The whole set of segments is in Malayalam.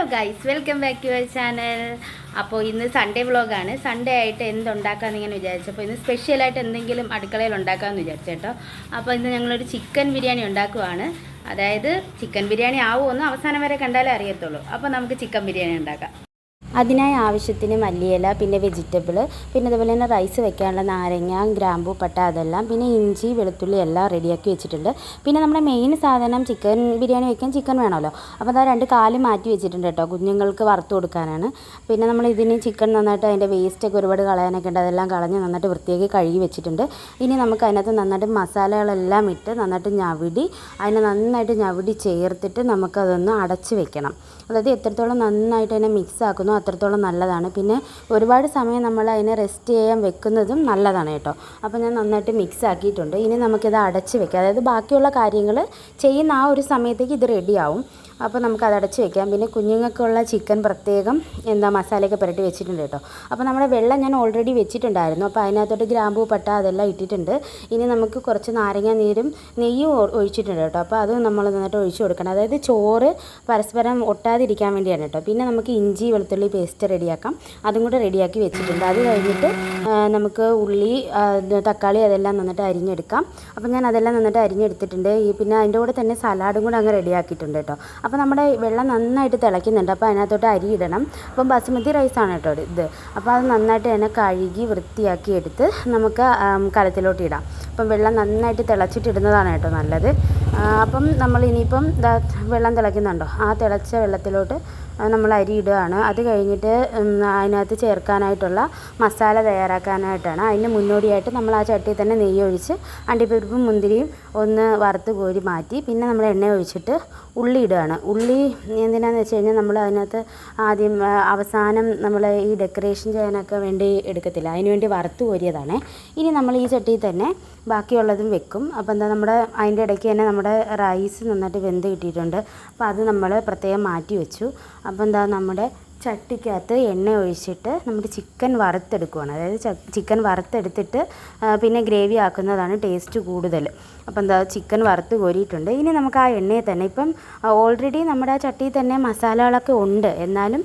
Hello guys welcome back to our channel അപ്പോൾ ഇന്ന് സൺഡേ വ്ളോഗാണ് സൺഡേ ആയിട്ട് എന്തുണ്ടാക്കാമെന്ന് ഇങ്ങനെ വിചാരിച്ചു. അപ്പോൾ ഇന്ന് സ്പെഷ്യലായിട്ട് എന്തെങ്കിലും അടുക്കളയിൽ ഉണ്ടാക്കാമെന്ന് വിചാരിച്ചു കേട്ടോ. അപ്പോൾ ഇന്ന് ഞങ്ങളൊരു ചിക്കൻ ബിരിയാണി ഉണ്ടാക്കുവാണ്. അതായത് ചിക്കൻ ബിരിയാണി ആവുമെന്ന് അവസാനം വരെ കണ്ടാലേ അറിയത്തുള്ളൂ. അപ്പോൾ നമുക്ക് ചിക്കൻ ബിരിയാണി ഉണ്ടാക്കാം. അതിനായി ആവശ്യത്തിന് മല്ലിയില പിന്നെ വെജിറ്റബിൾ പിന്നെ അതുപോലെ തന്നെ റൈസ് വെക്കാനുള്ള നാരങ്ങ ഗ്രാമ്പൂ പട്ട അതെല്ലാം പിന്നെ ഇഞ്ചി വെളുത്തുള്ളി എല്ലാം റെഡിയാക്കി വെച്ചിട്ടുണ്ട്. പിന്നെ നമ്മുടെ മെയിൻ സാധനം ചിക്കൻ ബിരിയാണി വെക്കാൻ ചിക്കൻ വേണമല്ലോ. അപ്പോൾ അതാ രണ്ട് കാൽ മാറ്റി വെച്ചിട്ടുണ്ട് കേട്ടോ കുഞ്ഞുങ്ങൾക്ക് വറുത്ത് കൊടുക്കാനാണ്. പിന്നെ നമ്മൾ ഇതിന് ചിക്കൻ നന്നായിട്ട് അതിന്റെ വേസ്റ്റൊക്കെ ഒരുപാട് കളയാനൊക്കെ ഉണ്ട് അതെല്ലാം കളഞ്ഞ് നന്നായിട്ട് വൃത്തിയാക്കി കഴുകി വെച്ചിട്ടുണ്ട്. ഇനി നമുക്ക് അതിനകത്ത് നന്നായിട്ട് മസാലകളെല്ലാം ഇട്ട് നന്നായിട്ട് ഞവിടി അതിനെ നന്നായിട്ട് ഞവിടി ചേർത്തിട്ട് നമുക്കതൊന്ന് അടച്ച് വെക്കണം. അതായത് എത്രത്തോളം നന്നായിട്ട് അതിനെ മിക്സ് ആക്കുന്നു അത്രത്തോളം നല്ലതാണ്. പിന്നെ ഒരുപാട് സമയം നമ്മൾ അതിനെ റെസ്റ്റ് ചെയ്യാൻ വെക്കുന്നതും നല്ലതാണ് കേട്ടോ. അപ്പോൾ ഞാൻ നന്നായിട്ട് മിക്സ് ആക്കിയിട്ടുണ്ട്. ഇനി നമുക്കിത് അടച്ച് വെക്കാം. അതായത് ബാക്കിയുള്ള കാര്യങ്ങൾ ചെയ്യുന്ന ആ ഒരു സമയത്തേക്ക് ഇത് റെഡിയാവും അപ്പോൾ നമുക്ക് അത് അടച്ച് വെക്കാം. പിന്നെ കുഞ്ഞുങ്ങൾക്കുള്ള ചിക്കൻ പ്രത്യേകം എന്താ മസാലയൊക്കെ പുരട്ടി വെച്ചിട്ടുണ്ട് കേട്ടോ. അപ്പോൾ നമ്മുടെ വെള്ളം ഞാൻ ഓൾറെഡി വെച്ചിട്ടുണ്ടായിരുന്നു. അപ്പോൾ അതിനകത്തോട്ട് ഗ്രാമ്പൂ പട്ട അതെല്ലാം ഇട്ടിട്ടുണ്ട്. ഇനി നമുക്ക് കുറച്ച് നാരങ്ങ നീരും നെയ്യും ഒഴിച്ചിട്ടുണ്ട് കേട്ടോ. അപ്പോൾ അത് നമ്മൾ നന്നായിട്ട് ഒഴിച്ചു കൊടുക്കണം. അതായത് ചോറ് പരസ്പരം ഒട്ടാതിരിക്കാൻ വേണ്ടിയാണ് കേട്ടോ. പിന്നെ നമുക്ക് ഇഞ്ചി വെളുത്തുള്ളി പേസ്റ്റ് റെഡിയാക്കാം. അതും കൂടെ റെഡിയാക്കി വെച്ചിട്ടുണ്ട്. അത് കഴിഞ്ഞിട്ട് നമുക്ക് ഉള്ളി തക്കാളി അതെല്ലാം നന്നായിട്ട് അരിഞ്ഞെടുക്കാം. അപ്പോൾ ഞാൻ അതെല്ലാം നന്നായിട്ട് അരിഞ്ഞെടുത്തിട്ടുണ്ട്. ഈ പിന്നെ അതിന്റെ കൂടെ തന്നെ സലാഡും കൂടെ അങ്ങ് റെഡിയാക്കിയിട്ടുണ്ട് കേട്ടോ. അപ്പോൾ നമ്മുടെ വെള്ളം നന്നായിട്ട് തിളയ്ക്കുന്നുണ്ട്. അപ്പോൾ അതിനകത്തോട്ട് അരി ഇടണം. അപ്പം ബസുമതി റൈസാണ് കേട്ടോ ഇത്. അപ്പോൾ അത് നന്നായിട്ട് തന്നെ കഴുകി വൃത്തിയാക്കി എടുത്ത് നമുക്ക് കലത്തിലോട്ട് ഇടാം. അപ്പം വെള്ളം നന്നായിട്ട് തിളച്ചിട്ടിടുന്നതാണ് കേട്ടോ നല്ലത്. അപ്പം നമ്മൾ ഇനിയിപ്പം വെള്ളം തിളയ്ക്കുന്നുണ്ടോ? ആ തിളച്ച വെള്ളത്തിലോട്ട് നമ്മൾ അരി ഇടുകയാണ്. അത് കഴിഞ്ഞിട്ട് അതിനകത്ത് ചേർക്കാനായിട്ടുള്ള മസാല തയ്യാറാക്കാനായിട്ടാണ്. അതിന് മുന്നോടിയായിട്ട് നമ്മൾ ആ ചട്ടിയിൽ തന്നെ നെയ്യ് ഒഴിച്ച് അണ്ടിപ്പരിപ്പും മുന്തിരിയും ഒന്ന് വറുത്ത് കോരി മാറ്റി പിന്നെ നമ്മൾ എണ്ണ ഒഴിച്ചിട്ട് ഉള്ളി ഇടുകയാണ്. ഉള്ളി എന്തിനാന്ന് വെച്ച് കഴിഞ്ഞാൽ നമ്മൾ അതിനകത്ത് ആദ്യം അവസാനം നമ്മൾ ഈ ഡെക്കറേഷൻ ചെയ്യാനൊക്കെ വേണ്ടി എടുക്കത്തില്ല. അതിന് വേണ്ടി വറുത്ത് കോരിയതാണ്. ഇനി നമ്മൾ ഈ ചട്ടിയിൽ തന്നെ ബാക്കിയുള്ളതും വെക്കും. അപ്പോൾ എന്താ നമ്മുടെ അതിന്റെ ഇടയ്ക്ക് തന്നെ നമ്മുടെ റൈസ് നന്നായിട്ട് വെന്ത് കിട്ടിയിട്ടുണ്ട്. അപ്പോൾ അത് നമ്മൾ പ്രത്യേകം മാറ്റി വെച്ചു. അപ്പോൾ എന്താ നമ്മുടെ ചട്ടിക്കകത്ത് എണ്ണ ഒഴിച്ചിട്ട് നമ്മുടെ ചിക്കൻ വറുത്തെടുക്കുകയാണ് അതായത് ചിക്കൻ വറുത്തെടുത്തിട്ട് പിന്നെ ഗ്രേവി ആക്കുന്നതാണ് ടേസ്റ്റ് കൂടുതൽ അപ്പോൾ എന്താ ചിക്കൻ വറുത്ത് കോരിയിട്ടുണ്ട്. ഇനി നമുക്ക് ആ എണ്ണയിൽ തന്നെ ഇപ്പം ഓൾറെഡി നമ്മുടെ ആ ചട്ടിയിൽ തന്നെ മസാലകളൊക്കെ ഉണ്ട്. എന്നാലും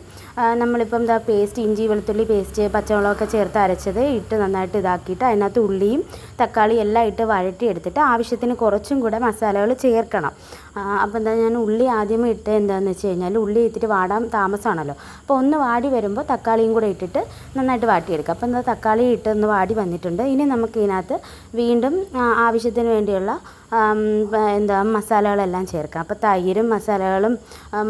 നമ്മളിപ്പം എന്താ പേസ്റ്റ് ഇഞ്ചി വെളുത്തുള്ളി പേസ്റ്റ് പച്ചമുളകൊക്കെ ചേർത്ത് അരച്ചത് ഇട്ട് നന്നായിട്ട് ഇതാക്കിയിട്ട് അതിനകത്ത് ഉള്ളിയും തക്കാളി എല്ലാം ഇട്ട് വഴറ്റി എടുത്തിട്ട് ആവശ്യത്തിന് കുറച്ചും കൂടെ മസാലകൾ ചേർക്കണം. അപ്പോൾ എന്താ ഞാൻ ഉള്ളി ആദ്യമേ ഇട്ട് എന്താണെന്ന് വെച്ച് കഴിഞ്ഞാൽ ഉള്ളി ഇത്തിരി വാടാൻ താമസമാണല്ലോ അപ്പോൾ ഒന്ന് വാടി വരുമ്പോൾ തക്കാളിയും കൂടെ ഇട്ടിട്ട് നന്നായിട്ട് വാട്ടിയെടുക്കുക. അപ്പോൾ എന്താ തക്കാളി ഇട്ട് ഒന്ന് വാടി വന്നിട്ടുണ്ട്. ഇനി നമുക്ക് ഇതിനകത്ത് വീണ്ടും ആവശ്യത്തിന് വേണ്ടിയുള്ള ആം, പ- എന്താ മസാലകളെല്ലാം ചേർക്കാം. അപ്പോൾ തൈരും മസാലകളും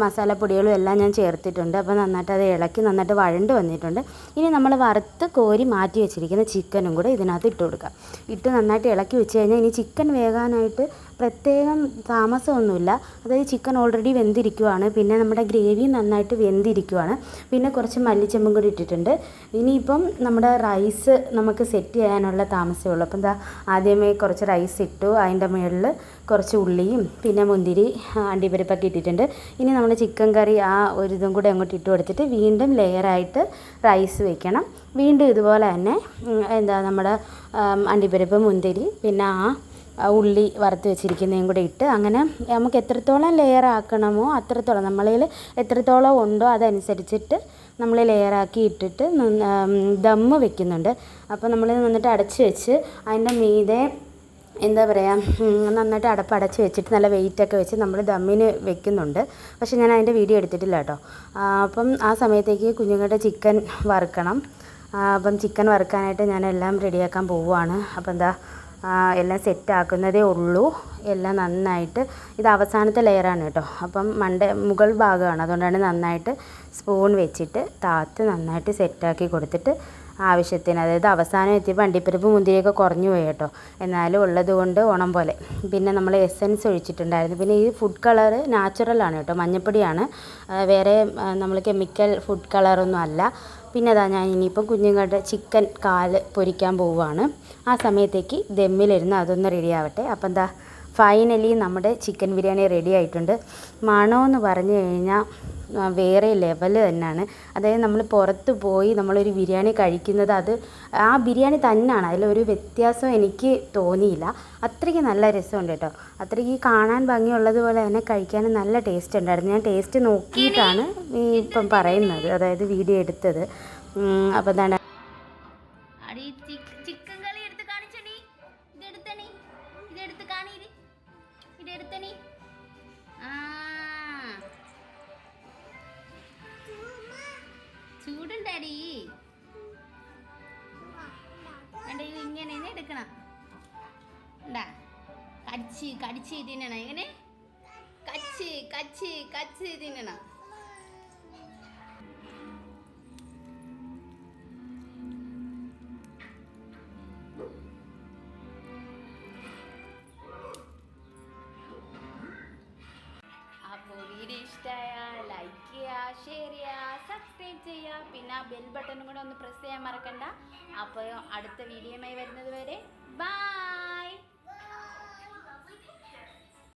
മസാലപ്പൊടികളും എല്ലാം ഞാൻ ചേർത്തിട്ടുണ്ട്. അപ്പോൾ നന്നായിട്ട് അത് ഇളക്കി നന്നായിട്ട് വഴണ്ട് വന്നിട്ടുണ്ട്. ഇനി നമ്മൾ വറുത്ത് കോരി മാറ്റി വെച്ചിരിക്കുന്ന ചിക്കനും കൂടെ ഇതിനകത്ത് ഇട്ട് കൊടുക്കാം. ഇട്ട് നന്നായിട്ട് ഇളക്കി വെച്ച് കഴിഞ്ഞാൽ ഇനി ചിക്കൻ വേകാനായിട്ട് പ്രത്യേകം താമസമൊന്നുമില്ല. അതായത് ചിക്കൻ ഓൾറെഡി വെന്തിരിക്കുവാണ്. പിന്നെ നമ്മുടെ ഗ്രേവി നന്നായിട്ട് വെന്തിരിക്കുവാണ്. പിന്നെ കുറച്ച് മല്ലിച്ചെമ്പും കൂടി ഇട്ടിട്ടുണ്ട്. ഇനിയിപ്പം നമ്മുടെ റൈസ് നമുക്ക് സെറ്റ് ചെയ്യാനുള്ള താമസമേ ഉള്ളൂ. അപ്പം എന്താ ആദ്യമേ കുറച്ച് റൈസ് ഇട്ടു. അതിന്റെ മുകളിൽ കുറച്ച് ഉള്ളിയും പിന്നെ മുന്തിരി അണ്ടിപ്പരിപ്പൊക്കെ ഇട്ടിട്ടുണ്ട്. ഇനി നമ്മൾ ചിക്കൻ കറി ആ ഒരു ഇതും കൂടെ അങ്ങോട്ട് ഇട്ട് കൊടുത്തിട്ട് വീണ്ടും ലെയറായിട്ട് റൈസ് വെക്കണം. വീണ്ടും ഇതുപോലെ തന്നെ എന്താ നമ്മുടെ അണ്ടിപ്പരിപ്പ് മുന്തിരി പിന്നെ ആ ആ ഉള്ളി വറുത്ത് വെച്ചിരിക്കുന്നതും കൂടെ ഇട്ട് അങ്ങനെ നമുക്ക് എത്രത്തോളം ലെയർ ആക്കണമോ അത്രത്തോളം നമ്മളിൽ എത്രത്തോളം ഉണ്ടോ അതനുസരിച്ചിട്ട് നമ്മൾ ലെയറാക്കി ഇട്ടിട്ട് ദമ്മ് വെക്കുന്നുണ്ട്. അപ്പോൾ നമ്മൾ നിന്നിട്ട് അടച്ച് വെച്ച് അതിന്റെ മീതെ എന്താ പറയുക നന്നായിട്ട് അടപ്പ് അടച്ച് വെച്ചിട്ട് നല്ല വെയിറ്റൊക്കെ വെച്ച് നമ്മൾ ദമ്മിന് വെക്കുന്നുണ്ട്. പക്ഷേ ഞാൻ അതിന്റെ വീഡിയോ എടുത്തിട്ടില്ല കേട്ടോ അപ്പം ആ സമയത്തേക്ക് കുഞ്ഞുങ്ങളുടെ ചിക്കൻ വറുക്കണം. അപ്പം ചിക്കൻ വറുക്കാനായിട്ട് ഞാൻ എല്ലാം റെഡിയാക്കാൻ പോവുകയാണ് അപ്പം എന്താ എല്ലാം സെറ്റാക്കുന്നതേ ഉള്ളൂ. എല്ലാം നന്നായിട്ട് ഇത് അവസാനത്തെ ലെയറാണ് കേട്ടോ അപ്പം മണ്ട മുകൾ ഭാഗമാണ്. അതുകൊണ്ടാണ് നന്നായിട്ട് സ്പൂൺ വെച്ചിട്ട് താത്ത് നന്നായിട്ട് സെറ്റാക്കി കൊടുത്തിട്ട് ആവശ്യത്തിന്. അതായത് അവസാനം എത്തി അണ്ടിപ്പരിപ്പ് മുന്തിരിയൊക്കെ കുറഞ്ഞു പോയി കേട്ടോ. എന്നാലും ഉള്ളത് കൊണ്ട് ഓണം പോലെ. പിന്നെ നമ്മൾ എസൻസ് ഒഴിച്ചിട്ടുണ്ടായിരുന്നു. പിന്നെ ഈ ഫുഡ് കളർ നാച്ചുറലാണ് കേട്ടോ. മഞ്ഞപ്പൊടിയാണ്. വേറെ നമ്മൾ കെമിക്കൽ ഫുഡ് കളറൊന്നും അല്ല. പിന്നെ അതാ ഞാൻ ഇനിയിപ്പം കുഞ്ഞുങ്ങളുടെ ചിക്കൻ കാൽ പൊരിക്കാൻ പോവുകയാണ്. ആ സമയത്തേക്ക് ദമ്മിലിരുന്ന് അതൊന്ന് റെഡി ആവട്ടെ. അപ്പം എന്താ ഫൈനലി നമ്മുടെ ചിക്കൻ ബിരിയാണി റെഡി ആയിട്ടുണ്ട്. മണമെന്ന് പറഞ്ഞു കഴിഞ്ഞാൽ വേറെ ലെവൽ തന്നെയാണ്. അതായത് നമ്മൾ പുറത്ത് പോയി നമ്മളൊരു ബിരിയാണി കഴിക്കുന്നത് അത് ആ ബിരിയാണി തന്നെയാണ്. അതിലൊരു വ്യത്യാസം എനിക്ക് തോന്നിയില്ല. അത്രയ്ക്ക് നല്ല രസമുണ്ട് കേട്ടോ. അത്രയ്ക്ക് കാണാൻ ഭംഗിയുള്ളതുപോലെ തന്നെ കഴിക്കാനും നല്ല ടേസ്റ്റ് ഉണ്ടായിരുന്നു. ഞാൻ ടേസ്റ്റ് നോക്കിയിട്ടാണ് ഇപ്പം പറയുന്നത് അതായത് വീഡിയോ എടുത്തത്. അപ്പോൾ എന്താണ് എന്റെ ഇത് ഇങ്ങനെ എടുക്കണം. ഉണ്ടാ കടിച്ച് കടിച്ച് തിന്നണം എങ്ങനെ? കച്ച് കച്ച് കച്ച് തിന്നണം ഷെയർ ചെയ്യുക സബ്സ്ക്രൈബ് ചെയ്യുക പിന്നെ ബെൽ ബട്ടണും കൂടെ ഒന്ന് പ്രസ് ചെയ്യാൻ മറക്കണ്ട. അപ്പോൾ അടുത്ത വീഡിയോയുമായി വരുന്നത് വരെ ബൈ